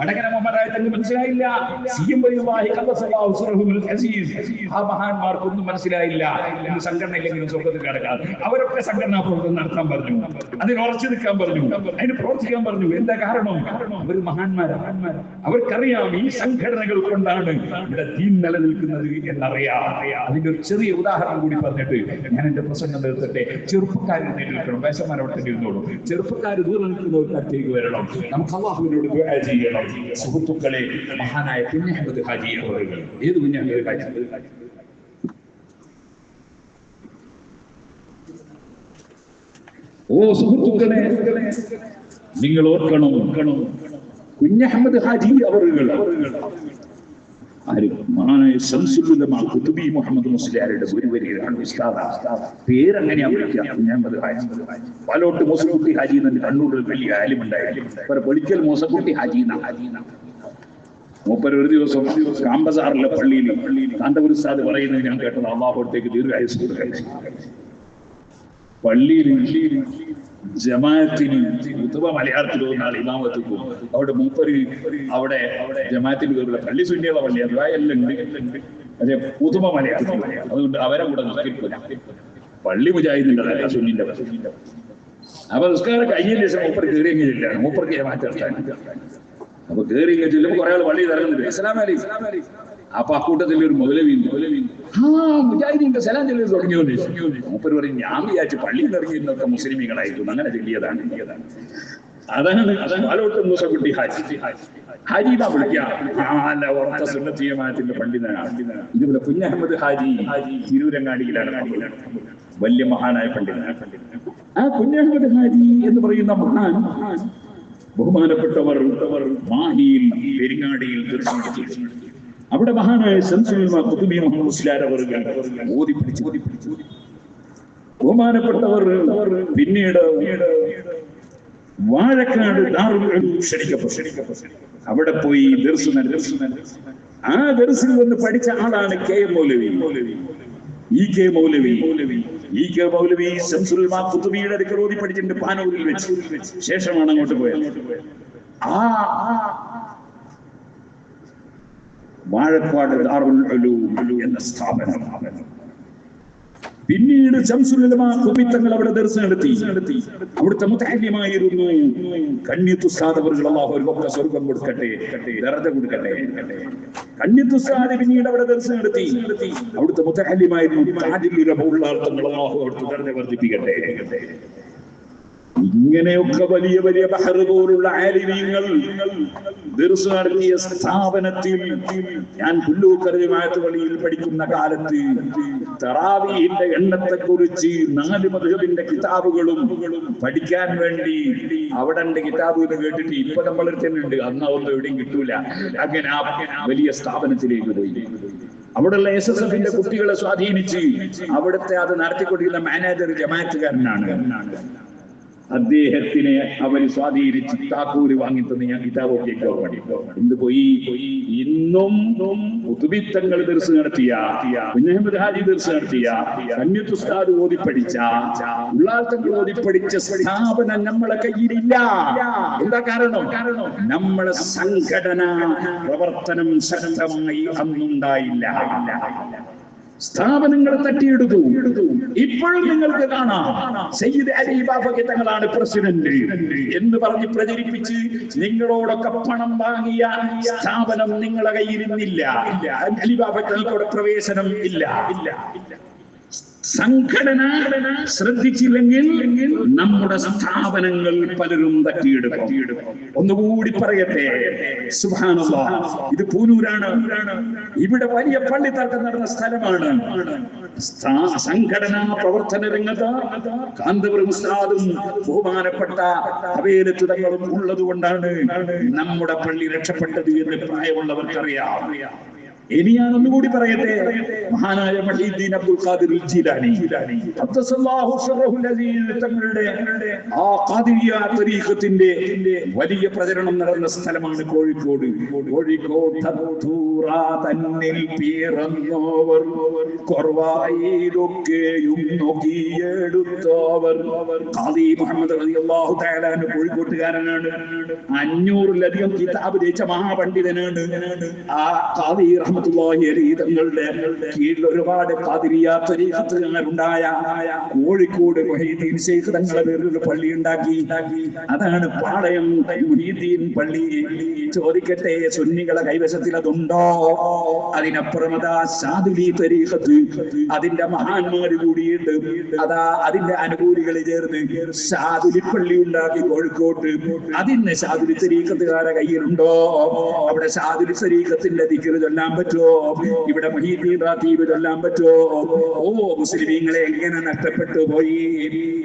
വടകര മഹാരായ തങ്ങൾ മനസ്സിലായില്ല. ആ മഹാന്മാർക്കൊന്നും മനസ്സിലായില്ല. സംഘടന ഇല്ലെങ്കിലും സ്വർഗത്തിൽ കിടക്കാം. അവരൊക്കെ സംഘടനാ പ്രവർത്തനം നടത്താൻ പറഞ്ഞു. അതിന് ഉറച്ചു നിൽക്കാൻ പറഞ്ഞു. അതിന് പ്രവർത്തിക്കാൻ പറഞ്ഞു. എന്താ കാരണം? അവർ മഹാന്മാരാണ് അവർക്കറിയാം ഈ സംഘടനകൾ കൊണ്ടാണ് ഇവിടെ ദീൻ നിലനിൽക്കുന്നത് എന്നറിയാം. അതിന്റെ ഒരു ചെറിയ ഉദാഹരണം കൂടി പറഞ്ഞിട്ട് ഞാൻ എന്റെ പ്രസംഗം നിർത്തട്ടെ. ചെറുപ്പക്കാർ നിൽക്കണം വയസ്സന്മാർ അവിടെ തന്നെ ഇരുന്നോളൂ. ചെറുപ്പക്കാർ ദൂരെ നിൽക്കുന്നവർക്കത്തേക്ക് വരണം. നമുക്ക് അള്ളാഹുവിനോട് ദുആ ചെയ്യണം സുഹൃത്തുക്കളെ മഹാനായ കുഞ്ഞഹമ്മദ് ഹാജി അവറുകൾ. ഏത് കുഞ്ഞഹമ്മദ് ഹാജി? ഓ സുഹൃത്തുക്കളെ നിങ്ങൾ ഓർക്കണം കുഞ്ഞഹമ്മദ് ഹാജി അവറുകൾ ആര് മഹാനായ ശംസുല്ലുലമ കുത്തുബി മുഹമ്മദ് മുസ്ലിയാരുടെ ഗുരുവരികളാണ് പേരങ്ങനെയാ വിളിക്കുക? ഞാൻ പാലോട്ട് മൂസക്കുട്ടി ഹാജി എന്നെ കണ്ണൂരിൽ വലിയ ആലിമുണ്ടായിരുന്നു പൊളിക്കൽ മൂസക്കുട്ടി ഹാജി എന്നാ മൂപ്പർ ഒരു ദിവസം കാമ്പസാറിലെ പള്ളിയിൽ കാന്തപുര സാദ് പറയുന്നത് ഞാൻ കേട്ടത് അള്ളാഹോട്ടേക്ക് ദീർഘായുസ് കൊടുക്കട്ടെ പള്ളിയിൽ ജമാഅത്തിന് ഉത്തമ മലയാളത്തിൽ പോകുന്ന ആൾ ഇമാമത്ത് പോകും. അവിടെ മൂപ്പര് അവിടെ ജമാഅത്തിന് കയറില്ല. പള്ളി സുന്നിയുള്ള പള്ളി എല്ലാം ഉണ്ട്. അതെ ഉത്തമ മലയാളത്തിൽ അതുകൊണ്ട് അവരെ കൂടെ നിസ്കരിക്കില്ല പള്ളി മുജാഹിദിന്റെ സുന്നിന്റെ പള്ളി അപ്പൊ നിസ്കാരം കഴിഞ്ഞ ദിവസം മൂപ്പർ കയറി എങ്ങനെയില്ല മൂപ്പർക്ക് ജമാഅത്ത് അപ്പൊ കയറിയെങ്കിൽ ഇങ്ങനെ ചെല്ലുമ്പോ കുറെ ആൾ പള്ളി ഇറങ്ങുന്നില്ല ഇസ്ലാം അലി അപ്പൊ അക്കൂട്ടത്തിൽ ഒരു മൗലവി മൗലവി ആ മുജാഹിദീന്റെ സലാം ചെല്ലി തുടങ്ങിയോ മൂപ്പര് പറയും ഞാൻ വിചാരിച്ചു പള്ളിയിൽ ഇറങ്ങിയിരുന്നൊക്കെ മുസ്ലിമികളായിരുന്നു അങ്ങനെ ചെല്ലിയതാണ് ചെല്ലിയതാണ്. അതാണ് പാലോട്ട് മൂസക്കുട്ടി ഹാജി. ഹാജിബ വിളിക്കാം. ഉറച്ച സുന്നത്തീയമാനത്തിന്റെ പള്ളി ഇതുപോലെ കുഞ്ഞഹമ്മദ് ഹാജി തിരൂരങ്ങാടിയിലാണ് വലിയ മഹാനായ പണ്ഡിതൻ ആ കുഞ്ഞഹമ്മദ് ഹാജി എന്ന് പറയുന്ന മഹാൻ ബഹുമാനപ്പെട്ടവർ മാഹിയിൽ പെരിങ്ങാടിയിൽ തീർച്ചയായിട്ടും അവിടെ മഹാനായ ശംസുൽമ ബഹുമാനപ്പെട്ടവർ പിന്നീട് വാഴക്കാട് അവിടെ പോയി ദർശന ആ ദർശനം വന്ന് പഠിച്ച ആളാണ് K M Maulavi. E K Maulavi E K Maulavi Shamsul മാ കുത്തുബിയുടെ അടുക്കൽ ഓതി പഠിച്ചിട്ടുണ്ട് പാനൂരിൽ വെച്ച്. ശേഷമാണ് അങ്ങോട്ട് പോയത്. ആ വാഴക്കാട് എന്ന സ്ഥാപനം. പിന്നീട് കുപ്പിത്തങ്ങൾ അവിടെ ദർശനം നടത്തി. അവിടുത്തെ മുത്താല്യമായിരുന്നു കണ്യത്തുസാദവറുകൾ അള്ളാഹു അവർക്കൊക്കെ സ്വർഗം കൊടുക്കട്ടെ വെറുതെ കൊടുക്കട്ടെ. കണ്യത്തുസാദ് പിന്നീട് അവിടെ ദർശനം നടത്തി. അവിടുത്തെ അർത്ഥങ്ങൾ അള്ളാഹു അവിടുത്തെ ദർജ വർദ്ധിപ്പിക്കട്ടെ. ഇങ്ങനെയൊക്കെ വലിയ വലിയ ബഹർ പോലുള്ള ആലിമീങ്ങൾ ദർസ് നടത്തിയ സ്ഥാപനത്തിൽ ഞാൻ പുല്ലൂക്കരമായത്ത് പള്ളിയിൽ പഠിക്കുന്ന കാലത്ത് തറാവീഹിന്റെ എണ്ണത്തെ കുറിച്ച് നാല് മധുഹബിന്റെ കിതാബുകളും പഠിക്കാൻ വേണ്ടി അവിടെ കിതാബ് എന്ന് കേട്ടിട്ട് ഇപ്പൊ നമ്മൾ ഉണ്ട് അന്ന് അവർക്ക് എവിടെയും കിട്ടൂല. അങ്ങനെ ആ വലിയ സ്ഥാപനത്തിലേക്ക് പോയി. അവിടെയുള്ള എസ് എസ് എഫിന്റെ കുട്ടികളെ സ്വാധീനിച്ച് അവിടുത്തെ അത് നടത്തിക്കൊണ്ടിരുന്ന മാനേജർ ജമാഅത്തുകാരനാണ്. അദ്ദേഹത്തിനെ അവർ സ്വാധീനിച്ച് താക്കൂര് തന്നെ ഞാൻ കിതാബൊക്കെ ഇന്ന് പോയി? ഇന്നും പുതുവിത്തങ്ങൾ ദർസ് നടത്തിയ കുഞ്ഞഹമ്മദ് ഹാജി ദർസ് നടത്തിയ കന്യത്തുസ്താദ് ഓതി പഠിച്ച ഉള്ളാത്തങ്ങൾ ഓതി പഠിച്ച സ്ഥാപനം നമ്മളെ കയ്യിലില്ല. എന്താ കാരണം? നമ്മളെ സംഘടന പ്രവർത്തനം ശക്തമായി അന്നുണ്ടായില്ല. സ്ഥാപനങ്ങളെ തട്ടിയെടുത്തു. ഇപ്പോഴും നിങ്ങൾക്ക് കാണാം. സയ്യിദ് അലി ബാബയ്ക്ക് തങ്ങളാണ് പ്രസിഡന്റ്. എന്ന് പറഞ്ഞ് പ്രചരിപ്പിച്ച് നിങ്ങളോടൊക്കെ പണം വാങ്ങിയ സ്ഥാപനം നിങ്ങളെ കയ്യിൽ നിന്നില്ല. അലി ബാബയ്ക്ക് പ്രവേശനം ഇല്ല ഇല്ല. സംഘടന ശ്രദ്ധിച്ചില്ലെങ്കിൽ നമ്മുടെ സ്ഥാപനങ്ങൾ പലരും തട്ടിയെടുക്കും. ഒന്നുകൂടി പറയട്ടെ. സുഭാനുള്ള ഇത് പൂനൂരാണ്. ഇവിടെ വലിയ പള്ളിത്തർക്കം നടന്ന സ്ഥലമാണ്. സ്ഥാ- സംഘടനാ പ്രവർത്തന രംഗത്ത് കാന്തപുരം ഉസ്താദും ബഹുമാനപ്പെട്ട അവേലത്ത് തങ്ങളും ഉള്ളത് കൊണ്ടാണ് നമ്മുടെ പള്ളി രക്ഷപ്പെട്ടത് എന്ന് പ്രായമുള്ളവർക്കറിയാം. ഇനി ഞാൻ ഒന്നുകൂടി പറയട്ടെ. മഹാനായ മഹീദ്ദീൻ അബ്ദുൽ ഖാദിർ ജീലാനി. തങ്ങളുടെ ആ ഖാദിരിയ തരീഖത്തിന്റെ വലിയ പ്രചരണം നടന്ന സ്ഥലമാണ് കോഴിക്കോട്. കോഴിക്കോട് തന്നിൽ പിറന്നോവർ കൊറവായിലൊക്കെയും നോക്കിയെടുത്തവർ. ഖാദി മുഹമ്മദ് റളിയല്ലാഹു തആല കോഴിക്കോട്ടുകാരനാണ്. അഞ്ഞൂറിലധികം കിതാബ് രചിച്ച മഹാപണ്ഡിതനാണ്. ആ ഖാദി തങ്ങളുടെ കീഴിൽ ഒരുപാട് തരീഖത്തുകാരുണ്ടായ കോഴിക്കോട് മുഹീദ്ദീൻ ശൈഖ് തങ്ങളുടെ പള്ളി ഉണ്ടാക്കി. അതാണ് പാളയം മുഹീദ്ദീൻ പള്ളി. ചോദിക്കട്ടെ സുന്നികളെ കൈവശത്തിൽ അതുണ്ടോ? അതിനപ്പുറം അതാ സാധുലി തരീഖത്ത്. അതിന്റെ മഹാന്മാര് കൂടിയിട്ട് അതാ അതിന്റെ അനുകൂലികൾ ചേർന്ന് സാധുലി പള്ളി ഉണ്ടാക്കി കോഴിക്കോട്ട്. അതിന് സാധുലി തരീഖത്തുകാരെ കയ്യിലുണ്ടോ? അവിടെ സാധുലി തരീഖത്തിന്റെ ദിക്കറ് ചൊല്ലാൻ പറ്റുമോ? ഇവിടെ ചൊല്ലാൻ പറ്റുമോ? ഓ മുസ്ലിമീങ്ങളെ എങ്ങനെ നഷ്ടപ്പെട്ടു പോയി?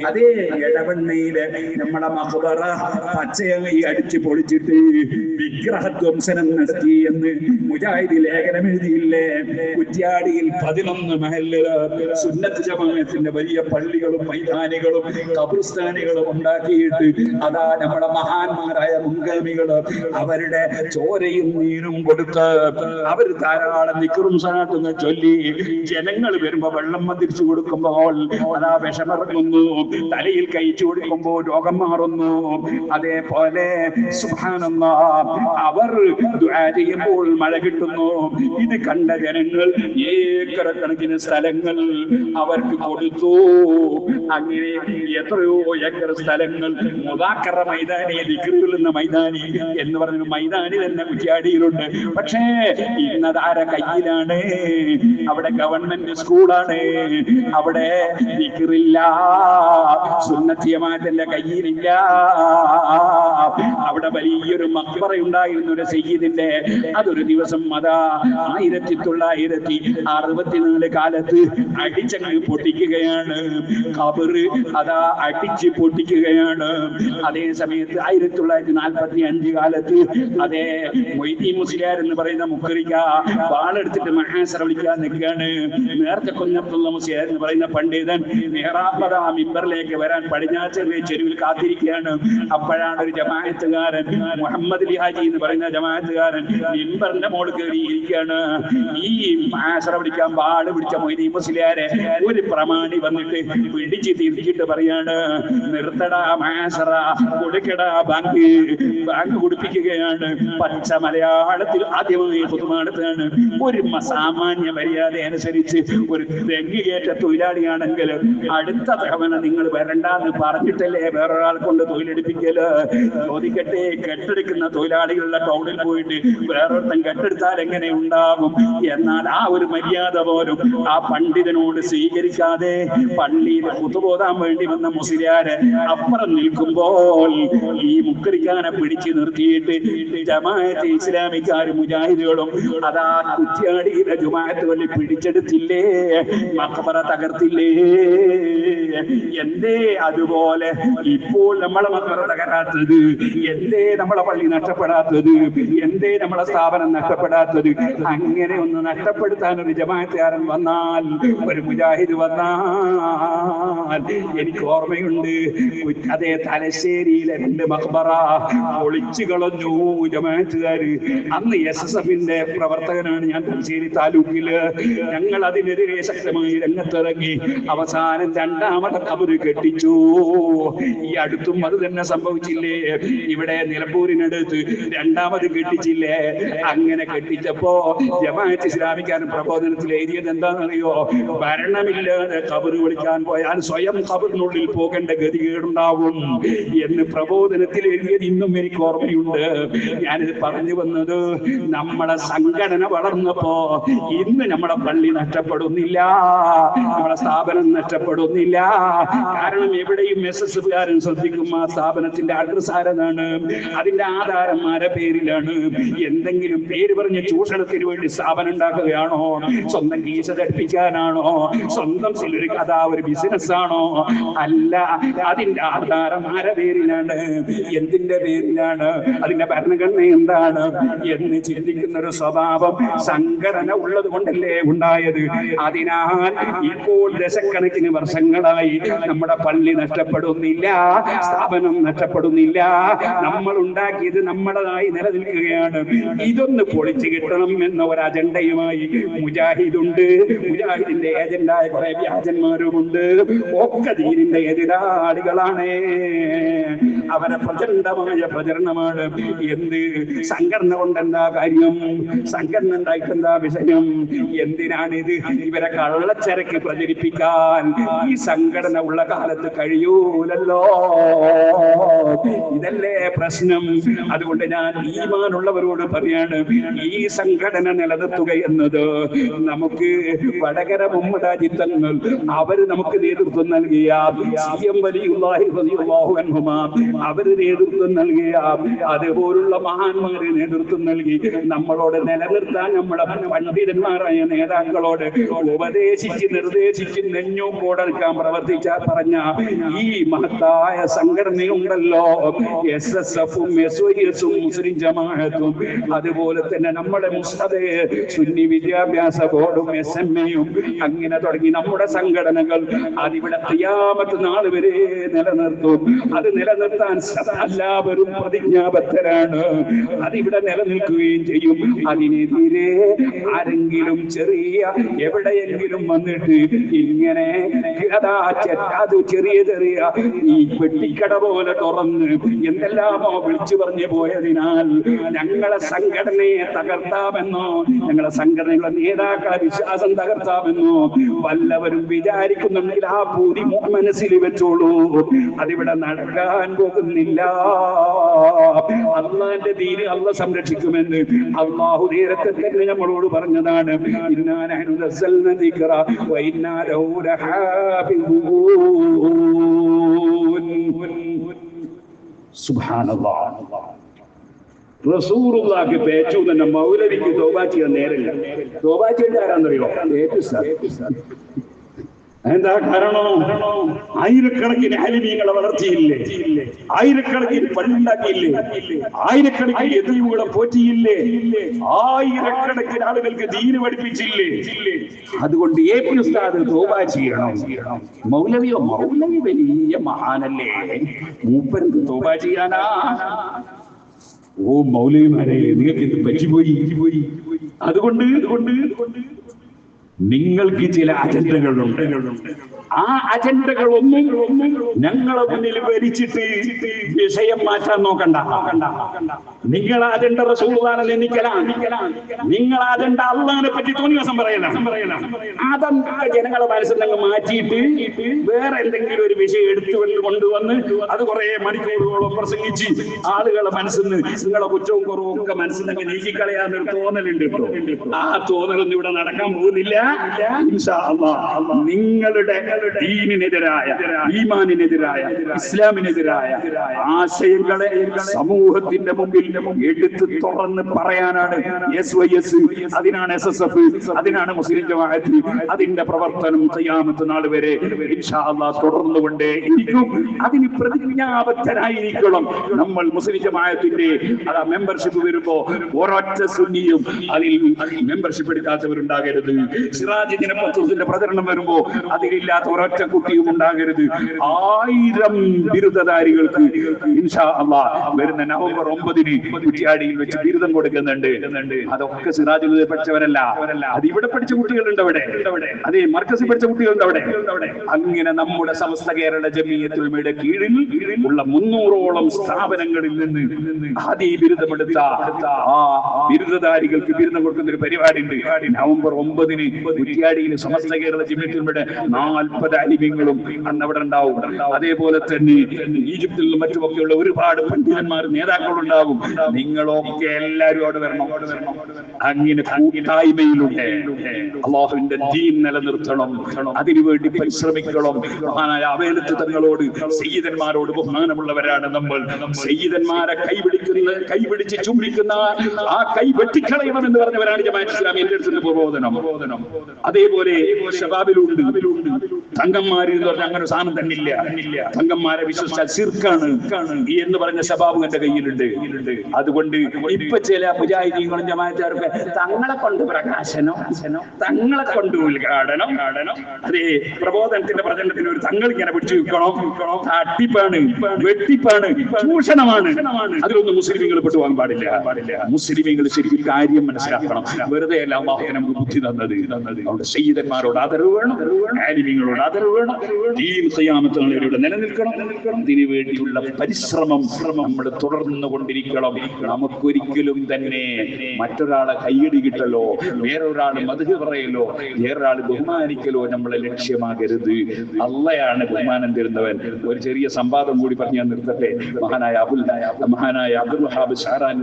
അതേ ഇടവണ്ണയിൽ നമ്മളെ മഹബറ പച്ചയായി അടിച്ചു പൊളിച്ചിട്ട് വിഗ്രഹധ്വംസനം നടത്തി എന്ന് മുജാഹിദ് ലേഖനം എഴുതിയില്ലേ? കുറ്റ്യാടിയിൽ പതിനൊന്ന് മഹല്ല് സുന്നത്ത് ജമാഅത്തിന്റെ വലിയ പള്ളികളും മൈതാനികളും കബുസ്ഥാനികളും ഉണ്ടാക്കിയിട്ട് അതാ നമ്മുടെ മഹാന്മാരായ മുൻഗാമികൾ അവരുടെ ചോരയും നീരും കൊടുത്ത് അവർ ധാരാളം നിക്കറും സനാത്തും ചൊല്ലി ജനങ്ങൾ വരുമ്പോ വെള്ളം മതിരിച്ചു കൊടുക്കുമ്പോൾ അതാ വിഷമിറങ്ങുന്നു. തലയിൽ കഴിച്ചു കൊടുക്കുമ്പോ രോഗം മാറുന്നു. അതേപോലെ അവർ ചെയ്യുമ്പോൾ മഴ കിട്ടുന്നു. ഇത് കണ്ട ജനങ്ങൾ ഏക്കറക്കണക്കിന് കണക്കിന് സ്ഥലങ്ങൾ അവർക്ക് കൊടുത്തു. അങ്ങനെ എത്രയോ ഏക്കർ സ്ഥലങ്ങൾ മുതാക്കറ മൈതാനി ദിക്റുകളുന്ന മൈതാനി എന്ന് പറഞ്ഞ മൈതാനി തന്നെ കുറ്റിയാടിയിലുണ്ട്. പക്ഷേ ഇന്നതാര കയ്യിലാണ്? അവിടെ ഗവൺമെന്റ് സ്കൂളാണ് അവിടെ ദിക്റില്ല സുന്നത്തിയമാറ്റന്റെ കയ്യിലില്ല. അവിടെ വലിയൊരു മക്ബറ ഉണ്ടായിരുന്നു ഒരു സയ്യിദിന്റെ അതൊരു ദിവസം അതാ ആയിരത്തി തൊള്ളായിരത്തി അറുപത്തിനാല് കാലത്ത് അടിച്ചങ്ങ് പൊട്ടിക്കുകയാണ്. കബറ് അതാ അടിച്ച് പൊട്ടിക്കുകയാണ്. അതേ സമയത്ത് ആയിരത്തി തൊള്ളായിരത്തി നാൽപ്പത്തി അഞ്ച് കാലത്ത് അതേ മൊയ്തീൻ മുസ്ലിയാർ എന്ന് പറയുന്ന മുക്കറിക്ക വാളെടുത്തിട്ട് മഹാൻ വിളിക്കാൻ നിൽക്കുകയാണ്. നേരത്തെ മുസ്ലിയാർ എന്ന് പറയുന്ന പണ്ഡിതൻ മെഹറാബദ മിമ്പറിലേക്ക് വരാൻ പടിഞ്ഞാച്ചെറിയ ചെരുവിൽ കാത്തിരിക്കുകയാണ്. അപ്പോഴാണ് ഒരു ജമാഅത്തുകാരൻ മുഹമ്മദ് ലിഹാജി എന്ന് പറയുന്ന ജമാഅത്തുകാരൻ മിമ്പറിന്റെ മോൾ കയറി ഇരിക്കുകയാണ്. ഈ മഹാസര വിളിക്കാൻ വാൾ പിടിച്ച മൊയ്തീ മുസ്ലിയാരെ ഒരു പ്രമാണി വന്നിട്ട് പിടിച്ച് തിരിച്ചിട്ട് പറയാണ് നിർത്തടാ മാസറ കൊടുക്കടാ ബാങ്ക് ബാങ്ക് കുടിപ്പിക്കുകയാണ്. പച്ച മലയാളത്തിൽ ആദ്യമായി പുതുമാടത്താണ് ഒരു മ- സാമാന്യ മര്യാദ അനുസരിച്ച് ഒരു തെങ്ങ് കയറ്റ തൊഴിലാളിയാണെങ്കിൽ അടുത്ത തവണ നിങ്ങൾ വരണ്ടാന്ന് പറഞ്ഞിട്ടല്ലേ വേറൊരാൾ കൊണ്ട് തൊഴിലെടുപ്പിക്കൽ ചോദിക്കട്ടെ കെട്ടെടുക്കുന്ന തൊഴിലാളികളുടെ ടൗണിൽ പോയിട്ട് വേറൊരുത്തൻ കെട്ടെടുത്താൽ എങ്ങനെ ഉണ്ടാകും? എന്നാൽ ആ ഒരു മര്യാദ പോലും ആ പണ്ഡിതനോട് സ്വീകരിക്കാതെ പള്ളിയിൽ കുത്തുപോതാൻ വേണ്ടി വന്ന മുസ്ലിയാര് അപ്പുറം നിൽക്കുമ്പോൾ ഈ മുക്കരിക്കാനെ പിടിച്ചു നിർത്തിയിട്ട് ജമാഅത്ത് ഇസ്ലാമിക്കാരും മുജാഹിദുകളും അതാ കുറ്റ്യാടിയിലെ ജുമാഅത്ത് വല്ലി പിടിച്ചെടുത്തില്ലേ? മക്കബറ തകർത്തില്ലേ? എന്തേ അതുപോലെ ഇപ്പോൾ നമ്മളെ മക്കളെ തകരാത്തത്? എന്തേ നമ്മളെ പള്ളി നഷ്ടപ്പെടാത്തത്? എന്തേ നമ്മളെ സ്ഥാപനം നഷ്ടപ്പെടാത്തത്? അങ്ങനെ ഒന്ന് നഷ്ടപ്പെടുത്താൻ ഒരു ജമാകാരൻ വന്നാൽ ഒരു മുജാഹിദ് വന്നാൽ എനിക്ക് ഓർമ്മയുണ്ട്. അതേ തലശ്ശേരിയിലെ രണ്ട് മക്ബറ ഒളിച്ചു കളഞ്ഞു ജമാഅത്തുകാര് അന്ന് എസ് എസ് എഫിന്റെ പ്രവർത്തകനാണ് ഞാൻ തലശ്ശേരി താലൂക്കിൽ. ഞങ്ങൾ അതിനെതിരെ ശക്തമായി രംഗത്തിറങ്ങി അവസാനം രണ്ടാമത്തെ കബറി കെട്ടിച്ചു. ഈ അടുത്തും അത് തന്നെ സംഭവിച്ചില്ലേ? ഇവിടെ നിലമ്പൂരിനടുത്ത് രണ്ടാമത് കെട്ടിച്ചില്ലേ? അങ്ങനെ കെട്ടിച്ചപ്പോ ജമാഅത്ത് ഇസ്ലാമിക്കാരൻ പ്രബോധനത്തിൽ എഴുതിയത് എന്താണെന്നറിയോ? ഭരണമില്ലാതെ കബറ് വിളിക്കാൻ പോയാൽ സ്വയം കബറിനുള്ളിൽ പോകേണ്ട ഗതികേടുണ്ടാവും എന്ന് പ്രബോധനത്തിൽ എഴുതിയത് ഇന്നും എനിക്ക് ഓർമ്മയുണ്ട്. ഞാനിത് പറഞ്ഞു വന്നത് നമ്മളെ സംഘടന വളർന്നപ്പോ ഇന്ന് നമ്മുടെ പള്ളി നഷ്ടപ്പെടുന്നില്ല. നമ്മുടെ സ്ഥാപനം നഷ്ടപ്പെടുന്നില്ല. കാരണം എവിടെയും എസ് എസ് കാരൻ ശ്രദ്ധിക്കും ആ സ്ഥാപനത്തിന്റെ അഡ്രസ് ആരതാണ്? അതിന്റെ ആധാരന്മാരെ പേരിലാണ്. എന്തെങ്കിലും പേര് പറഞ്ഞ് ചൂഷണത്തിന് വേണ്ടി സ്ഥാപനം ഉണ്ടാക്കുകയാണോ? സ്വന്തം കീശ ധരിപ്പിക്കാനാണോ? സ്വന്തം ഒരു കഥ ഒരു ബിസിനസ് ആണോ? അല്ല അതിന്റെ ആധാരം ആരെ പേരിലാണ്. എന്തിന്റെ പേരിലാണ്? അതിന്റെ ഭരണഘടന എന്താണ്? എന്ന് ചിന്തിക്കുന്ന ഒരു സ്വഭാവം സംഘടന ഉള്ളത് കൊണ്ടല്ലേ ഉണ്ടായത്? അതിനാൽ ഇപ്പോൾ ദശക്കണക്കിന് വർഷങ്ങളായി നമ്മുടെ പള്ളി നഷ്ടപ്പെടുന്നില്ല സ്ഥാപനം നഷ്ടപ്പെടുന്നില്ല. നമ്മൾ ഉണ്ടാക്കിയത് നമ്മുടേതായി നിലനിൽക്കുകയാണ്. ഇതൊന്ന് പൊളിച്ചു കിട്ടണം എന്ന ഒരു അജണ്ടയുമായി മുജാഹിദുണ്ട്. മുജാഹിദിന്റെ ഏജന്റായ കുറെ വ്യാജന്മാരുമുണ്ട്. ഒക്കെ ദീനിന്റെ എതിരാളികളാണ്. അവരെ പ്രചണ്ഡമായ പ്രചരണമാണ്. എന്ത്? സംഘടന കൊണ്ടെന്താ കാര്യം? സംഘടന ഉണ്ടായിട്ടെന്താ വിഷയം? എന്തിനാണിത്? ഇവരെ കള്ളച്ചരക്ക് പ്രചരിപ്പിക്കാൻ ഈ സംഘടന ഉള്ള കാലത്ത് കഴിയൂലല്ലോ. ഇതല്ലേ പ്രശ്നം? അതുകൊണ്ട് ഞാൻ ഈമാനുള്ളവരോട് പറയാണ് ഈ സംഘടന നിലനിർത്തുക എന്നത് നമുക്ക് വടകര മുമ്മദാജിത്തങ്ങൾ അവർ നമുക്ക് നേതൃത്വം നൽകിയ സി എം അൻഹുമാ അവർ നേതൃത്വം നൽകിയ അതുപോലുള്ള മഹാന്മാരെ നേതൃത്വം നൽകി നമ്മളോട് നിലനിർത്താൻ നമ്മളെ പണ്ഡിതന്മാരായ നേതാക്കളോട് ഉപദേശിച്ച് നിർദ്ദേശിച്ച് നെഞ്ഞും കൂടെക്കാൻ പ്രവർത്തിച്ച പറഞ്ഞ ഈ മഹത്തായ സംഘടനയുണ്ടല്ലോ. എസ് എസ് എഫും എസ് ഒ എസും മുസ്ലിം ജമാഅത്തും അതുപോലെ തന്നെ നമ്മുടെ മുസ്തദ് സുന്നി വിദ്യാഭ്യാസ ബോർഡും എസ് എം എയും അങ്ങനെ തുടങ്ങി നമ്മുടെ സംഘടനകൾ അതിവിടെ തിയാമത്ത് നാൾ വരെ നിലനിർത്തും. അത് നിലനിർത്താൻ എല്ലാവരും പ്രതിജ്ഞാബദ്ധരാണ്. അതിവിടെ നിലനിൽക്കുകയും ചെയ്യും. അതിനെതിരെ ആരെങ്കിലും ചെറിയ എവിടെയെങ്കിലും വന്നിട്ട് ഇങ്ങനെ അതാ ചെറിയ ചെറിയ ഈ പെട്ടിക്കട പോലെ തുറന്ന് എന്തെല്ലാമോ വിളിച്ചു പറഞ്ഞു പോയതിനാൽ ഞങ്ങളെ സംഘടനയെ തകർത്താമെന്നോ ഞങ്ങളെ സംഘടനയുടെ നേതാക്കളെ വിശ്വാസം തകർത്താമെന്നോ വല്ലവരും വിചാരിക്കുന്നുണ്ടെങ്കിൽ ആ പൂതി മനസ്സിൽ വെച്ചോളൂ. അതിവിടെ നടക്കാൻ പോകുന്നില്ല. അള്ളാന്റെ തീരെ അള്ള സംരക്ഷിക്കുമെന്ന് അള്ളാഹു നേരത്തെ തന്നെ നമ്മളോട് പറഞ്ഞതാണ് റസൂറുള്ളാക്ക് പേച്ചു തന്നെ മൗലവിക്ക് തോബാ ചെയ്യാൻ നേരില്ല തോബാ ചെയ്യേണ്ട ആരാന്നറിയോ? ഏറ്റവും എന്താ കാരണം? ആയിരക്കണക്കിന് അലിമീങ്ങളെ വളർത്തിയില്ലേ? ആയിരക്കണക്കിന് പണ്ടുണ്ടാക്കിയില്ലേ ആയിരക്കണക്കിന് എതിരുകളെ പോറ്റിയില്ലേ? ആയിരക്കണക്കിന് ആളുകൾക്ക് ദീന് പഠിപ്പിച്ചില്ലേ? അതുകൊണ്ട് എ പി ഉസ്താദ് ചെയ്യണം. മൗലവിയോ മൗലവി വലിയ മഹാനല്ലേ? മൂപ്പർക്ക് തോബാ ചെയ്യാനാ? ഓ മൗലവിമാരെ നിങ്ങൾക്ക് ഇത് പറ്റിപ്പോയി? പോയി അതുകൊണ്ട് അതുകൊണ്ട് നിങ്ങൾക്ക് ചില അജണ്ടകളുണ്ട്. ആ അജണ്ടകൾ ഒന്നും ഞങ്ങളെ മുന്നിൽ ഭരിച്ചിട്ട് വിഷയം മാറ്റാൻ നോക്കണ്ട. നിങ്ങൾ അജണ്ട റസൂളാണ് നിങ്ങൾ അജണ്ട അള്ളാഹിനെ പറ്റി തോന്നി ദിവസം പറയലാണ്. അതെന്താ ജനങ്ങളെ മനസ്സിൽ നിങ്ങൾ മാറ്റിയിട്ട് വേറെ എന്തെങ്കിലും ഒരു വിഷയം എടുത്തു കൊണ്ടുവന്ന് അത് കുറെ മണിക്കൂറുകളോളം പ്രസംഗിച്ച് ആളുകളെ മനസ്സിൽ നിന്ന് നിങ്ങളെ കുറ്റവും കുറവും ഒക്കെ മനസ്സിൽ നിന്ന് നീക്കിക്കളയാന്നൊരു തോന്നലുണ്ട് ആ തോന്നലൊന്നും ഇവിടെ നടക്കാൻ പോകുന്നില്ല. നിങ്ങളുടെ ദീനിനെതിരായ ഈമാനിനെതിരായ ഇസ്ലാമിനെതിരായ ആശയങ്ങളെ സമൂഹത്തിന്റെ മുമ്പിൽ എടുത്ത് തുറന്ന് പറയാനാണ് എസ് വൈ എസ് അതിനാണ് എസ് എസ് എഫ് അതിനാണ് മുസ്ലിം ജമാഅത്ത്. അതിന്റെ പ്രവർത്തനം ചെയ്യാമത്തെ നാൾ വരെ തുടർന്നുകൊണ്ടേ ഇരിക്കും. അതിന് പ്രതിജ്ഞാബദ്ധരായിരിക്കണം നമ്മൾ മുസ്ലിം ജമാഅത്തിന്റെ. അതാ മെമ്പർഷിപ്പ് വരുമ്പോ ഒരൊറ്റ സുന്നിയും അതിൽ മെമ്പർഷിപ്പ് എടുക്കാത്തവരുണ്ടാകരുത്. സിറാജ് ദിനപത്രത്തിന്റെ പ്രചരണം വരുമ്പോ അതിലില്ലാത്ത ഒരൊറ്റ കുട്ടിയും ഉണ്ടാകരുത്. ആയിരം ബിരുദധാരികൾക്ക് ഇൻഷാ വരുന്ന നവംബർ ഒമ്പതിന് കുറ്റിയാടിയിൽ വെച്ച് ബിരുദം കൊടുക്കുന്നുണ്ട്. അതൊക്കെ സിറാജിൽ പഠിച്ചവരല്ല. അത് ഇവിടെ പഠിച്ച കുട്ടികളുണ്ട് അവിടെ. അതെ മർക്കസിൽ പഠിച്ച കുട്ടികളുണ്ട് അവിടെ. അങ്ങനെ നമ്മുടെ സമസ്ത കേരള ജമീയത്തുൽമയുടെ കീഴിൽ ഉള്ള മുന്നൂറോളം സ്ഥാപനങ്ങളിൽ നിന്ന് ആദ്യ ബിരുദമെടുത്ത ആ ബിരുദധാരികൾക്ക് ബിരുദം കൊടുക്കുന്ന ഒരു പരിപാടി ഉണ്ട് നവംബർ ഒമ്പതിന് കുറ്റിയാടിയിൽ സമസ്ത കേരള ജമീയത്തുൽമയുടെ നാൽപ്പത് അലിമ്യങ്ങളും അന്ന് അവിടെ ഉണ്ടാവും. അതേപോലെ തന്നെ ഈജിപ്തിലും മറ്റുമൊക്കെയുള്ള ഒരുപാട് പണ്ഡിതന്മാർ നേതാക്കളുണ്ടാകും. നിങ്ങളൊക്കെ എല്ലാവരും അവിടെ വരണം. അങ്ങനെ കൂട്ടായ്മയിലൂടെ അള്ളാഹുവിന്റെ ദീൻ നിലനിർത്തണം. അതിനുവേണ്ടി പരിശ്രമിക്കണം. മഹാനായ തങ്ങളോട് സയ്യിദന്മാരോട് ബഹുമാനമുള്ളവരാണ് നമ്മൾ. സയ്യിദന്മാരെ കൈപിടിക്കുന്ന കൈപിടിച്ച് ചുംബിക്കുന്ന ആ കൈ വെട്ടിക്കളയണം എന്ന് പറഞ്ഞവരാണ് ജമാഅത്ത് ഇസ്ലാമി. എന്റെ അടുത്ത് പ്രബോധനം. അതേപോലെ ഷബാബിലുണ്ട്. തങ്കന്മാര് എന്ന് പറഞ്ഞ അങ്ങനെ സാധനം തന്നെ ഇല്ല തങ്കന്മാരെ വിശ്വസിച്ചാൽ സിർക്കാണ്. ഈ എന്ന് പറഞ്ഞ ഷബാബ് എന്റെ കയ്യിലുണ്ട്. അതുകൊണ്ട് ഇപ്പൊ ചില മുജാഹിദീങ്ങളും ജമാഅത്തുകാരൊക്കെ തങ്ങളെ കൊണ്ട് പ്രകാശനം തങ്ങളെ കൊണ്ട് ഉദ്ഘാടനം. അതേ പ്രബോധനത്തിന്റെ പ്രചരണത്തിന് ഒരു തങ്ങൾ ഇങ്ങനെ പിടിച്ചു വെക്കണം തട്ടിപ്പാണ് വെട്ടിപ്പാണ് ചൂഷണമാണ്. അതിലൊന്നും മുസ്ലിമീങ്ങൾ പെട്ടു പോകാൻ പാടില്ല. മുസ്ലിമീങ്ങൾ ശരിക്കും കാര്യം മനസ്സിലാക്കണം. വെറുതെ അല്ല അള്ളാഹു നമുക്ക് ബുദ്ധി തന്നത്. അവിടെ സയ്യിദന്മാരോട് ആദരവ് വേണം ആലിമീങ്ങളോട് ആദരവ് വേണം. ദീൻ ഖിയാമത്തുകളിലൂടെ നിലനിൽക്കണം. ഇതിനു വേണ്ടിയുള്ള പരിശ്രമം നമ്മൾ തുടർന്നു കൊണ്ടിരിക്കണം. നമുക്കൊരിക്കലും തന്നെ മറ്റൊരാളെ കൈയടി കിട്ടലോ വേറൊരാൾ മധു പറയലോ വേറൊരാൾ ബഹുമാനിക്കലോ നമ്മളെ ലക്ഷ്യമാകരുത്. അള്ളയാണ് ബഹുമാനം തരുന്നവൻ. ഒരു ചെറിയ സംവാദം കൂടി പറഞ്ഞ് ഞാൻ നിർത്തട്ടെ? മഹാനായ അബുൽ മഹാനായ അബ്ദുൽ വഹാബ് ഷാറാൻ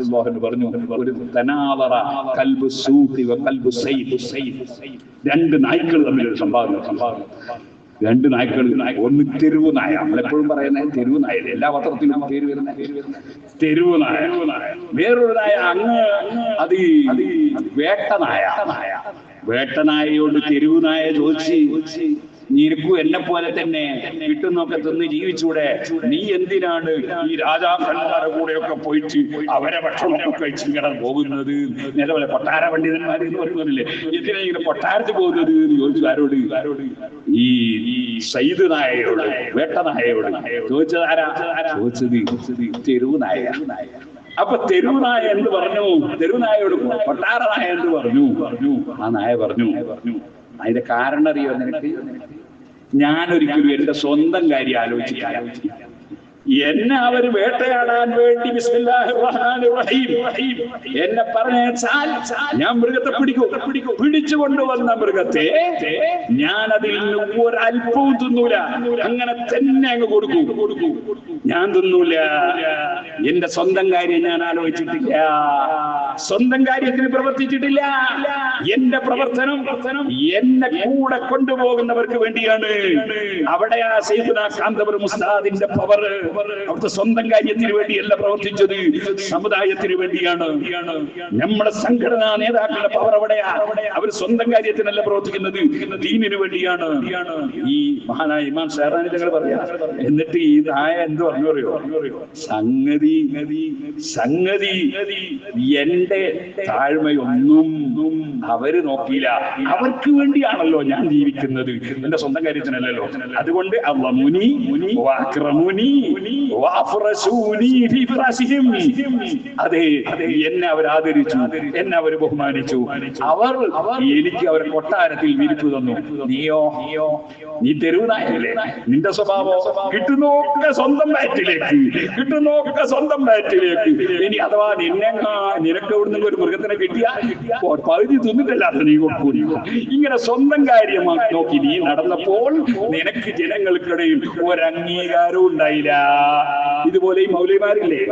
പറഞ്ഞു ഒരു തനാവറ കൽബു സൂഹി വ സൈ സയ്യിദ് രണ്ട് നായ്ക്കൾ തമ്മിൽ ഒരു സംഭാവന സംഭാവന. രണ്ട് നായ്ക്കൾ ഒന്ന് തെരുവ് നായ. നമ്മളെപ്പോഴും പറയുന്നത് തെരുവ് നായ എല്ലാ പത്രത്തിലും പേര് വരുന്ന തെരുവ് നായ. വേറൊരു നായ അങ്ങ് അത് വേട്ടനായ. വേട്ട നായ വേട്ടനായയോട് തെരുവ് നായ ചോദിച്ച് നിനക്കും എന്നെ പോലെ തന്നെ കിട്ടുന്നൊക്കെ തിന്ന് ജീവിച്ചൂടെ? നീ എന്തിനാണ് ഈ രാജാക്കന്മാരുടെ കൂടെയൊക്കെ പോയിട്ട് അവരെ ഭക്ഷണമൊക്കെ കഴിച്ച് ഇങ്ങനെ പോകുന്നത്? നിലവിലെ കൊട്ടാര പണ്ഡിതന്മാർ എന്ന് പറയുന്നില്ലേ എന്തിനാ ഇങ്ങനെ കൊട്ടാരത്തിൽ പോകുന്നത് എന്ന് ചോദിച്ചു ആരോട്? ആരോട് ഈ ഈ സൈദ് നായയോട് വേട്ട നായയോട് ചോദിച്ചത് ആരാ? ചോദിച്ചത് തെരുവ് നായ. അപ്പൊ തെരുവുനായ എന്ത് പറഞ്ഞു? തെരുവുനായോട് കൊട്ടാര നായ എന്ത് പറഞ്ഞു? പറഞ്ഞു ആ നായ പറഞ്ഞു പറഞ്ഞു അതിന്റെ കാരണം അറിയോ നിനക്ക്? ഞാൻ ഒരിക്കലും എന്റെ സ്വന്തം കാര്യം ആലോചിച്ചില്ല എന്നെ അവർ വേട്ടയാടാൻ വേണ്ടി എന്നെ പറഞ്ഞാൽ ഞാൻ മൃഗത്തെ പിടിക്കും. പിടിക്കും പിടിച്ചു കൊണ്ടുവന്ന മൃഗത്തെ ഞാൻ അതിൽ നിന്ന് ഒരല്പവും തിന്നൂല. അങ്ങനെ തന്നെ അങ്ങ് കൊടുക്കും. ഞാൻ തിന്നൂല. എന്റെ സ്വന്തം കാര്യം ഞാൻ ആലോചിച്ചിട്ടില്ല. സ്വന്തം കാര്യത്തിന് പ്രവർത്തിച്ചിട്ടില്ല. എന്റെ പ്രവർത്തനം എന്നെ കൂടെ കൊണ്ടുപോകുന്നവർക്ക് വേണ്ടിയാണ്. അവിടെ ആ സൈദുന കാന്തപുരം ഉസ്താദിന്റെ പവർ അവിടുത്തെ സ്വന്തം കാര്യത്തിന് വേണ്ടിയല്ല പ്രവർത്തിച്ചത്. സമുദായത്തിന് വേണ്ടിയാണ്. നമ്മുടെ സംഘടനാ നേതാക്കളുടെ പവർ അവിടെയാ. അവർ സ്വന്തം കാര്യത്തിനല്ല പ്രവർത്തിക്കുന്നത്. ദീനിന് വേണ്ടിയാണ്. ഈ മഹാനായ ഇമാം ഷെഹറാനി തങ്ങൾ പറയാ. എന്നിട്ട് ഈ നായ എന്ത് പറഞ്ഞു അറിയോ? സംഗതി സംഗതി എന്റെ താഴ്മയൊന്നും അവർ നോക്കിയില്ല. അവർക്ക് വേണ്ടിയാണല്ലോ ഞാൻ ജീവിക്കുന്നത്. എന്റെ സ്വന്തം കാര്യത്തിനല്ലല്ലോ. അതുകൊണ്ട് അവ മുനി മുനി ഫിറാശിഹിം. അതെ എന്നെ അവർ ആദരിച്ചു എന്നെ അവർ ബഹുമാനിച്ചു. അവർ എനിക്ക് അവർ കൊട്ടാരത്തിൽ വിരിച്ചു തന്നു. നീയോ നീ തെരുവുനായല്ലേ? നിന്റെ സ്വഭാവം കിട്ടുന്നോക്ക സ്വന്തം ബാറ്റിലേക്ക് കിട്ടുന്നോക്ക സ്വന്തം ബാറ്റിലേക്ക്. ഇനി അഥവാ നിന്നെ നിനക്ക് ഇവിടുന്ന് ഒരു മൃഗത്തിനെ കിട്ടിയാ പകുതി തിന്നിട്ടല്ലാതെ നീ കൊടുക്കൂ. ഇങ്ങനെ സ്വന്തം കാര്യം നോക്കി നീ നടന്നപ്പോൾ നിനക്ക് ജനങ്ങൾക്കിടയിൽ ഒരു ഉണ്ടായില്ല. ഇതുപോലെ ഈ മൗലൈമാരില്ലേ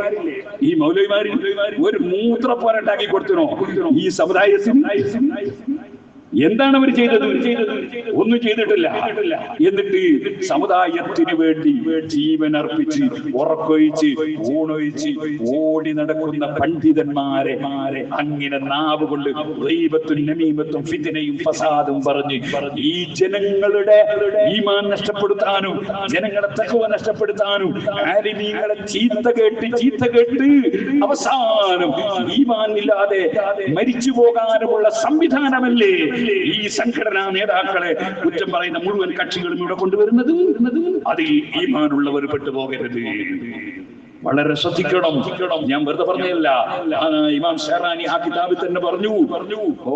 ഈ മൗലൈമാരി ഒരു മൂത്ര പോരാട്ടാക്കി കൊടുത്തിനോ ഈ സമുദായത്തിന് എന്താണ് അവർ ചെയ്തത്? ഒന്നും ചെയ്തിട്ടില്ല. എന്നിട്ട് സമുദായത്തിന് വേണ്ടി ജീവൻ അർപ്പിച്ച് ഉറക്കൊഴിച്ച് ഊണൊഴിച്ച് ഓടി നടക്കുന്ന പണ്ഡിതന്മാരെ അങ്ങനെ നാവ് കൊണ്ട് ദൈവത്തും നമീമത്തും ഫിതിനയും ഫസാദും പറഞ്ഞ് ഈ ജനങ്ങളുടെ ഈമാൻ നഷ്ടപ്പെടുത്താനും ജനങ്ങളെ തക്കവ നഷ്ടപ്പെടുത്താനും ആലിമീങ്ങളെ ചീത്ത കേട്ട് ചീത്ത കേട്ട് അവസാനം ഈമാൻ ഇല്ലാതെ മരിച്ചു പോകാനുമുള്ള സംവിധാനമല്ലേ? ഈ സംഘടനാ നേതാക്കളെ കുറ്റം പറയുന്ന മുഴുവൻ കക്ഷികളും ഇവിടെ കൊണ്ടുവരുന്നത് അതിൽ ഈമാനുള്ളവർ പെട്ടുപോകരുത്. വളരെ ശ്രദ്ധിക്കണം. ഞാൻ വെറുതെ പറഞ്ഞല്ല ഇമാം ഷെറാനി ആ കിതാബിൽ തന്നെ പറഞ്ഞു. പറഞ്ഞു. ഓ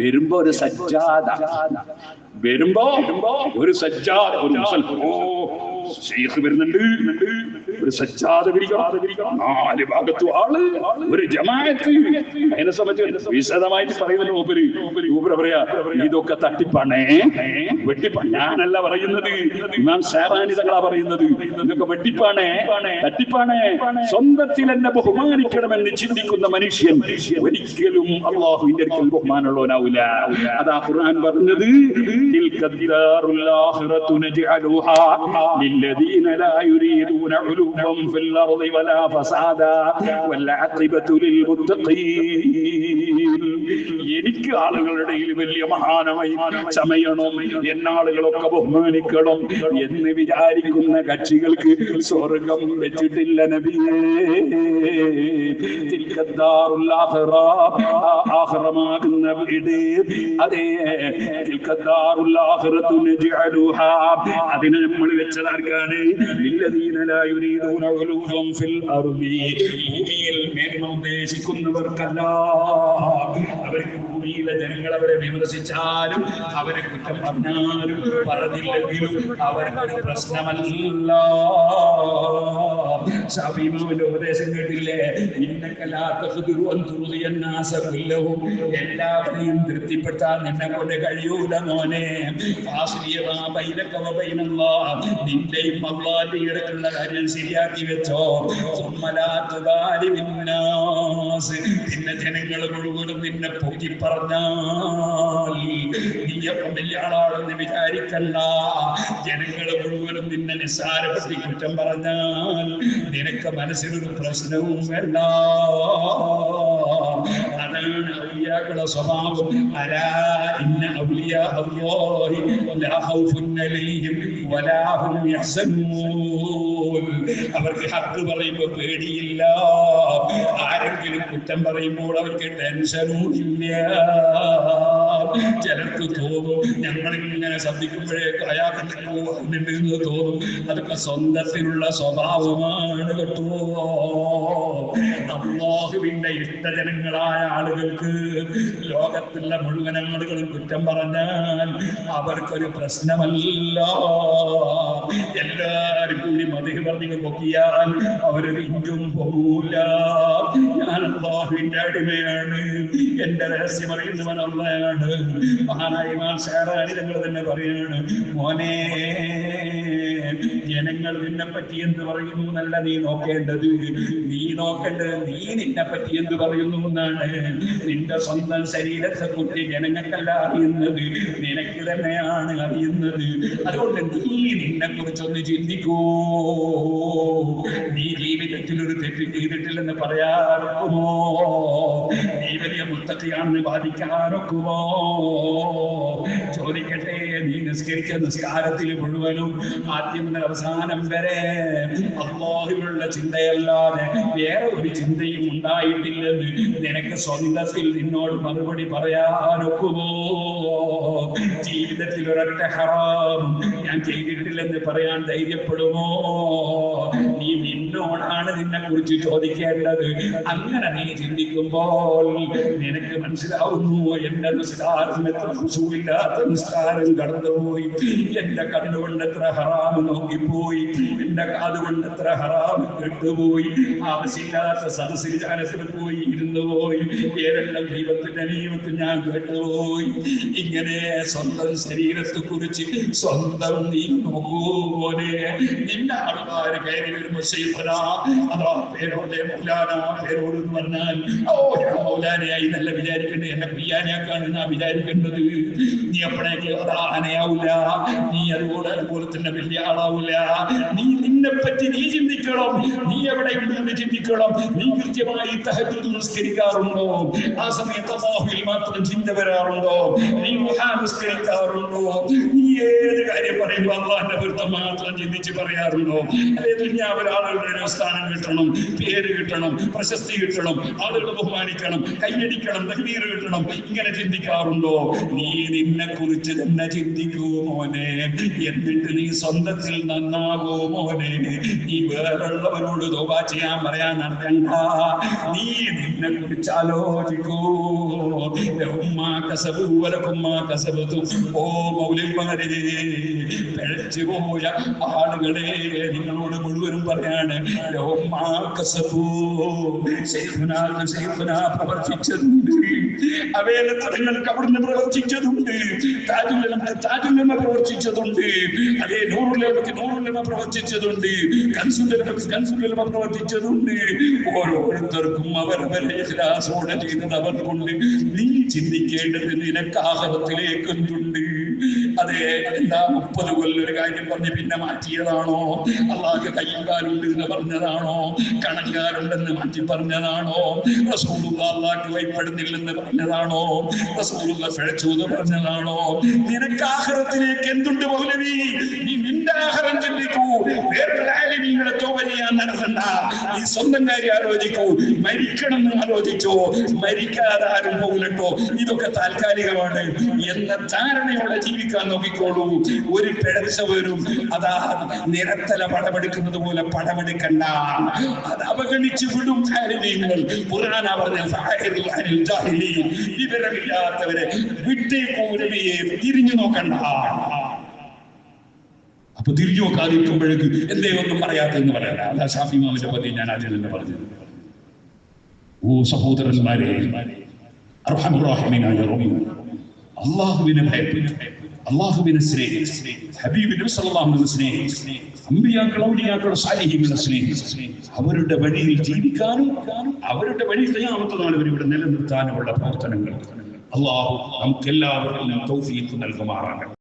വരുമ്പോ ഒരു സജ്ജാദ. വരുമ്പോ ഒരു സജ്ജാദ ഒരു മുസൽ ഓ ശൈഖ് വരുന്നുണ്ട്. ഒരു നാല് ഭാഗത്തും ആൾ ഒരു ജമാഅത്ത്. അതിനെ സംബന്ധിച്ച് വിശദമായിട്ട് പറയുന്നുണ്ട് മൂപ്പര് മൂപ്പര് പറയാ ഇതൊക്കെ തട്ടിപ്പാണേ. വെട്ടിപ്പാണ് ഞാനല്ല പറയുന്നത്. നാം ഷാറാനി തങ്ങളാ പറയുന്നത്. ഇതൊക്കെ വെട്ടിപ്പാണേ. തട്ടിപ്പാണേ. സ്വന്തത്തിൽ എന്നെ ബഹുമാനിക്കണമെന്ന് ചിന്തിക്കുന്ന മനുഷ്യൻ ഒരിക്കലും അള്ളാഹുവിന്റെ ഒരിക്കലും ബഹുമാനമുള്ളവനാവൂല. അതാ ഖുർആൻ പറഞ്ഞത് തിൽക്കദ്ദാറുൽ ആഖിറതു നജ്അലുഹാ ലില്ലദീന ലാ യുരീദൂന علوا في الأرض ولا فسادا والعاقبة للمتقين. എനിക്ക് ആളുകളുടെ ഇടയിൽ വലിയ മഹാനമായി ചമയണം. എന്നാളുകളൊക്കെ ബഹുമാനിക്കണം എന്ന് വിചാരിക്കുന്ന കക്ഷികൾക്ക് സ്വർഗം വെച്ചിട്ടില്ല നബിയേ തിൽക്കദ്ദാറുൽ ആഖിറ, ആ ആഖിറമാകുന്ന വീട് അതേ. അതിനെ നമ്മൾ വെച്ചതാർക്കാണ് ഭൂമിയിൽ മേന്മ ഉദ്ദേശിക്കുന്നവർക്കല്ല. അവർക്ക് ഭൂമിയിലെ ജനങ്ങൾ അവരെ വിമർശിച്ചാലും അവരെ കുറ്റം പറഞ്ഞാലും പറഞ്ഞില്ലെങ്കിലും അവർക്ക് പ്രശ്നമല്ല. ഷാഫിമാവിന്റെ ഉപദേശം കേട്ടില്ലേ? ഇന്നക്കലാത്തതും എല്ലാവരെയും തൃപ്തിപ്പെട്ടാൽ നിന്നെ കൊണ്ട് കഴിയൂല മോനെ. നിന്റെയും അള്ളാന്റെ ഇടക്കുള്ള കാര്യം ശരിയാക്കി വെച്ചോ. പിന്നെ ജനങ്ങൾ മുഴുവനും നിന്നെ പൊക്കി പറഞ്ഞാൽ നീയപ്പം വലിയ ആളാണെന്ന് വിചാരിക്കണ്ട ജനങ്ങൾ മുഴുവനും നിന്നെ നിസ്സാരപ്പെട്ടി കുറ്റം പറഞ്ഞാൽ നിനക്ക് മനസ്സിലൊരു പ്രശ്നവും വേണ്ട. അതാണ് ഔലിയാക്കളുടെ സ്വഭാവം അലാ ഇന്ന ഔലിയാ അല്ലാഹി ലാ ഖൗഫുൻ അലൈഹിം വലാ ഹും യഹ്സനൂൻ അവർക്ക് ഹക്ക് പറയുമ്പോൾ പേടിയില്ല. ആരെങ്കിലും കുറ്റം പറയുമ്പോൾ അവർക്ക് ടെൻഷനും ഇല്ല. ചിലർക്ക് തോന്നും. ഞങ്ങളിങ്ങനെ ശബ്ദിക്കുമ്പോഴേക്ക് അയാൾക്ക് എന്ന് തോന്നും. അതൊക്കെ സ്വന്തത്തിലുള്ള സ്വഭാവമാണ് കേട്ടോ. അള്ളാഹുവിന്റെ ഇഷ്ടജനങ്ങളായ ആളുകൾക്ക് ലോകത്തുള്ള മുഴുവൻ ആളുകളും കുറ്റം പറഞ്ഞാൽ അവർക്കൊരു പ്രശ്നമല്ല. എല്ലാരും കൂടി മതി പറഞ്ഞു പൊക്കിയാൽ അവരൊരു ഇഞ്ചും പോകൂല. ഞാൻ അള്ളാഹുവിന്റെ അടിമയാണ്. എന്റെ രഹസ്യം അറിയുന്നവൻ അള്ളയാണ്. മഹാനായ തങ്ങൾ തന്നെ പറയാണ് മോനെ ജനങ്ങൾ നിന്നെ പറ്റി എന്ത് പറയുന്നു എന്നല്ല നീ നോക്കേണ്ടത്. നീ നോക്കേണ്ടത് നീ നിന്നെ പറ്റി എന്ത് പറയുന്നു എന്നാണ്. നിന്റെ സ്വന്തം ശരീരത്തെ കുറിച്ച് ജനങ്ങൾക്കല്ല അറിയുന്നത്. നിനക്ക് തന്നെയാണ് അറിയുന്നത്. അതുകൊണ്ട് നീ നിന്നെ കുറിച്ചൊന്ന് ചിന്തിക്കൂ. നീ ജീവിതത്തിൽ ഒരു തെറ്റ് ചെയ്തിട്ടില്ലെന്ന് പറയാറൊക്കുമോ? നീ വലിയ മുത്തത്തെയാണെന്ന് ബാധിക്കാറൊക്കുമോ ചോദിക്കട്ടെ. നീ നിസ്കരിച്ച നിസ്കാരത്തിൽ മുഴുവനും ആദ്യം മുതൽ അവസാനം വരെ അള്ളാഹുവിനുള്ള ചിന്തയല്ലാതെ വേറെ ഒരു ചിന്തയും ഉണ്ടായിട്ടില്ലെന്ന് നിനക്ക് സ്വന്തത്തിൽ നിന്നോട് മറുപടി പറയാനൊക്കുമോ? ജീവിതത്തിൽ ഒരൊറ്റ ഹറാം ഞാൻ ചെയ്തിട്ടില്ലെന്ന് പറയാൻ ധൈര്യപ്പെടുമോ? നീ നിന്നോടാണ് നിന്നെ കുറിച്ച് ചോദിക്കേണ്ടത്. അങ്ങനെ നീ ചിന്തിക്കുമ്പോൾ നിനക്ക് മനസ്സിലാവുന്നു എന്റെ നിസ്കാരം എത്ര ഇല്ലാത്ത നിസ്കാരം കടന്നുപോയി. എന്റെ കണ്ണുകൊണ്ട് എത്ര ഹറാം നോക്കിപ്പോയി. എന്റെ കാതുകൊണ്ട് എത്ര ഹറാം കെട്ടുപോയി. ആവശ്യമില്ലാത്ത സദസ്സിൽ ജാനത്തിൽ പോയി ഇരുന്നു പോയി. ഏതെല്ലാം ദൈവത്തിന്റെ നിയമത്തിൽ ഞാൻ കേട്ടുപോയി. ഇങ്ങനെ സ്വന്തം ശരീരത്തെ കുറിച്ച് സ്വന്തം നീ നോക്കൂ പോലെ നിന്റെ ആൾക്കാർ കയറി വരുമ്പോ ശൈഫന അതാ പേരോടെ മൗലാന പറഞ്ഞാൽ ഓ ഞാൻ മൗലാനയായി നല്ല വിചാരിക്കേണ്ടത് എന്നെ പ്രിയാനാക്കാണ് ഞാൻ വിചാരിക്കേണ്ടത്. നീ അപ്പോഴേക്ക് അതാ നീ അതുപോലെ അതുപോലെ തന്നെ വലിയ ആളാവൂല. നീ നിന്നെ പറ്റി നീ ചിന്തിക്കണം നീ എവിടെ ഉണ്ടെന്ന് ചിന്തിക്കണം. നീ കൃത്യമായി തഹജ്ജുദ് നിസ്കരിക്കാറുണ്ടോ? ആ സമയത്ത് മാത്രം ചിന്ത വരാറുണ്ടോ? നീ മുഹാ നിസ്കരിക്കാറുണ്ടോ? നീ ഏത് കാര്യം പറയുമ്പോൾ അള്ളാഹിന്റെ വൃത്തം മാത്രം ചിന്തിച്ച് പറയാറുണ്ടോ? അല്ലെങ്കിൽ ഞാൻ ഒരു സ്ഥാനം കിട്ടണം പേര് കിട്ടണം പ്രശസ്തി കിട്ടണം ആളുകൾ ബഹുമാനിക്കണം കൈയടിക്കണം തകീർ കിട്ടണം. ഇങ്ങനെ ചിന്തിക്കാറുണ്ടോ? നീ നിന്നെ കുറിച്ച് തന്നെ ചിന്തിക്കൂ മോനെ. എന്നിട്ട് നീ സ്വന്തത്തിൽ നന്നാകൂ മോനെ. നീ വേറുള്ളവരോട് തോപാ ചെയ്യാൻ പറയാൻ നടക്കണ്ട നീ നിന്നെ കുറിച്ച് ആലോചിക്കൂ. ഓ മൗലിമാരെ പിഴച്ചു പോയ ആളുകളെ നിങ്ങളോട് മുഴുവനും പറയാണ്. ലഹുമ്മാ കസബു. ശൈഖുനാ ശൈഖുനാ പ്രവർത്തിച്ചതുണ്ട്. അവയുടെ തടങ്ങൾക്ക് അവിടുന്ന് പ്രവർത്തിച്ചതുണ്ട്. താജുല്ലമ താജുല്ലമ പ്രവർത്തിച്ചതുണ്ട്. അതേ നൂറുലമക്ക് നൂറുലമ പ്രവർത്തിച്ചതുണ്ട്. കൻസുല്ലമക്ക് കൻസുല്ലമ പ്രവർത്തിച്ചതുണ്ട്. ഓരോരുത്തർക്കും അവരവരെ ഇഖ്ലാസോടെ ചെയ്തത് അവർ കൊണ്ട് നീ ചിന്തിക്കേണ്ടത് നിനക്ക് അതെ എന്താ മുപ്പത് കൊല്ലം ഒരു കാര്യം പറഞ്ഞ് പിന്നെ മാറ്റിയതാണോ? അള്ളാഹ് കയ്യും കാലുണ്ട് എന്ന് പറഞ്ഞതാണോ? കണങ്കാരുണ്ടെന്ന് മാറ്റി പറഞ്ഞതാണോ? റസൂലുള്ള വൈപ്പെടുന്നില്ലെന്ന് ഭയപ്പെടുന്നില്ലെന്ന് പറഞ്ഞതാണോ? റസൂലുള്ള എന്ന് പറഞ്ഞതാണോ? നിനക്ക് ആഹ്റത്തിലേക്ക് എന്തുണ്ട് മൗലവി? നീ ആഹാരം ചിന്തിക്കൂ വേറൊരു ആലിമീങ്ങളെ തോവലിയാൻ നടത്തണ്ട നീ സ്വന്തം കാര്യം ആലോചിക്കൂ. മരിക്കണം എന്ന് ആലോചിച്ചോ. മരിക്കാതെ ആരും പോകില്ലട്ടോ ഇതൊക്കെ താൽക്കാലികമാണ്. എന്ന ധാരണയോടെ ജീവിക്കാൻ നോക്കിക്കോളൂ. ഒരു പിഴച്ചവരും അതാ നിരത്തല പടമെടുക്കുന്നത് പോലെ പടമെടുക്കണ്ട. അത് അവഗണിച്ചു വിടും ആലിമീങ്ങൾ. പുരാണ പറഞ്ഞ. വിവരമില്ലാത്തവരെ വിട്ടേക്കൂ തിരിഞ്ഞു നോക്കണ്ട. അപ്പൊ തിരിഞ്ഞു നോക്കാതിരിക്കുമ്പോഴേക്ക് എന്തേ ഒന്നും പറയാത്തെന്ന് പറയണ്ട. അതാ ഷാഫി മാമിന്റെ പതി ഞാൻ ആദ്യം തന്നെ പറഞ്ഞത്. ഓ സഹോദരന്മാരെ അർഹമുറാഹിമീനായ റബ്ബ്, അള്ളാഹുവിനെ ഭയപ്പെട്ടു. അള്ളാഹുവിനെ സ്നേഹിച്ച്. ഹബീബിനെ സ്നേഹിച്ച് അമ്പിയാക്കൾ ഔലിയാക്കൾ സാലിഹീങ്ങളെ സ്നേഹിച്ച്. അവരുടെ വഴിയിൽ ജീവിക്കാനും അവരുടെ വഴി തയ്യാമത്തെ നാൾ ഇവരിവിടെ നിലനിർത്താനുമുള്ള പ്രവർത്തനങ്ങൾ. അള്ളാഹു നമുക്ക് എല്ലാവർക്കും തൗഫീഖ് നൽകുമാറാകട്ടെ.